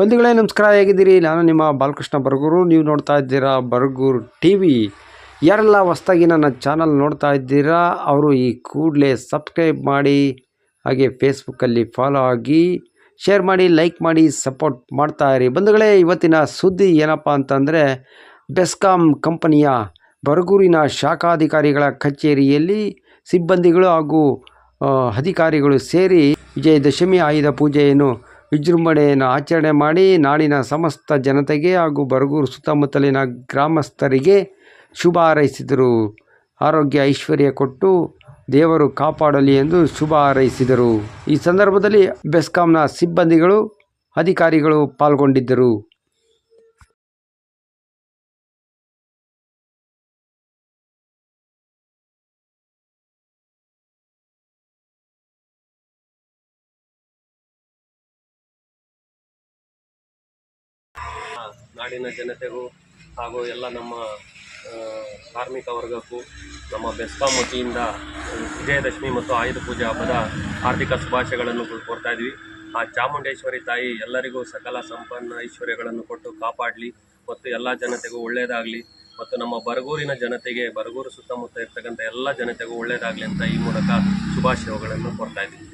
ಬಂಧುಗಳೇ, ನಮಸ್ಕಾರ, ಹೇಗಿದ್ದೀರಿ? ನಾನು ನಿಮ್ಮ ಬಾಲಕೃಷ್ಣ ಬರ್ಗೂರು. ನೀವು ನೋಡ್ತಾ ಇದ್ದೀರಾ ಬರ್ಗೂರು ಟಿ ವಿ. ಯಾರೆಲ್ಲ ಹೊಸ್ದಾಗಿ ನನ್ನ ಚಾನಲ್ ನೋಡ್ತಾ ಇದ್ದೀರಾ, ಅವರು ಈ ಕೂಡಲೇ ಸಬ್ಸ್ಕ್ರೈಬ್ ಮಾಡಿ, ಹಾಗೆ ಫೇಸ್ಬುಕ್ಕಲ್ಲಿ ಫಾಲೋ ಆಗಿ, ಶೇರ್ ಮಾಡಿ, ಲೈಕ್ ಮಾಡಿ, ಸಪೋರ್ಟ್ ಮಾಡ್ತಾ ಇರಿ. ಬಂಧುಗಳೇ, ಇವತ್ತಿನ ಸುದ್ದಿ ಏನಪ್ಪ ಅಂತಂದರೆ, ಬೆಸ್ಕಾಂ ಕಂಪನಿಯ ಬರಗೂರಿನ ಶಾಖಾಧಿಕಾರಿಗಳ ಕಚೇರಿಯಲ್ಲಿ ಸಿಬ್ಬಂದಿಗಳು ಹಾಗೂ ಅಧಿಕಾರಿಗಳು ಸೇರಿ ವಿಜಯದಶಮಿ, ಆಯುಧ ಪೂಜೆಯನ್ನು ವಿಜೃಂಭಣೆಯನ್ನು ಆಚರಣೆ ಮಾಡಿ ನಾಡಿನ ಸಮಸ್ತ ಜನತೆಗೆ ಹಾಗೂ ಬರಗೂರು ಸುತ್ತಮುತ್ತಲಿನ ಗ್ರಾಮಸ್ಥರಿಗೆ ಶುಭ ಹಾರೈಸಿದರು. ಆರೋಗ್ಯ ಐಶ್ವರ್ಯ ಕೊಟ್ಟು ದೇವರು ಕಾಪಾಡಲಿ ಎಂದು ಶುಭ ಹಾರೈಸಿದರು. ಈ ಸಂದರ್ಭದಲ್ಲಿ ಬೆಸ್ಕಾಂನ ಸಿಬ್ಬಂದಿಗಳು, ಅಧಿಕಾರಿಗಳು ಪಾಲ್ಗೊಂಡಿದ್ದರು. ನಾಡಿನ ಜನತೆಗೂ ಹಾಗೂ ಎಲ್ಲ ನಮ್ಮ ಕಾರ್ಮಿಕ ವರ್ಗಕ್ಕೂ, ನಮ್ಮ ಬೆಸ್ಕಾಂ ವತಿಯಿಂದ ವಿಜಯದಶಮಿ ಮತ್ತು ಆಯುಧ ಪೂಜೆ ಹಬ್ಬದ ಹಾರ್ದಿಕ ಶುಭಾಶಯಗಳನ್ನು ಕೋರ್ತಾ ಇದ್ವಿ. ಆ ಚಾಮುಂಡೇಶ್ವರಿ ತಾಯಿ ಎಲ್ಲರಿಗೂ ಸಕಲ ಸಂಪನ್ನ ಐಶ್ವರ್ಯಗಳನ್ನು ಕೊಟ್ಟು ಕಾಪಾಡಲಿ ಮತ್ತು ಎಲ್ಲ ಜನತೆಗೂ ಒಳ್ಳೆಯದಾಗಲಿ ಮತ್ತು ನಮ್ಮ ಬರಗೂರಿನ ಜನತೆಗೆ, ಬರಗೂರು ಸುತ್ತಮುತ್ತ ಇರ್ತಕ್ಕಂಥ ಎಲ್ಲ ಜನತೆಗೂ ಒಳ್ಳೆಯದಾಗಲಿ ಅಂತ ಈ ಮೂಲಕ ಶುಭಾಶಯಗಳನ್ನು ಕೊಡ್ತಾ ಇದ್ವಿ.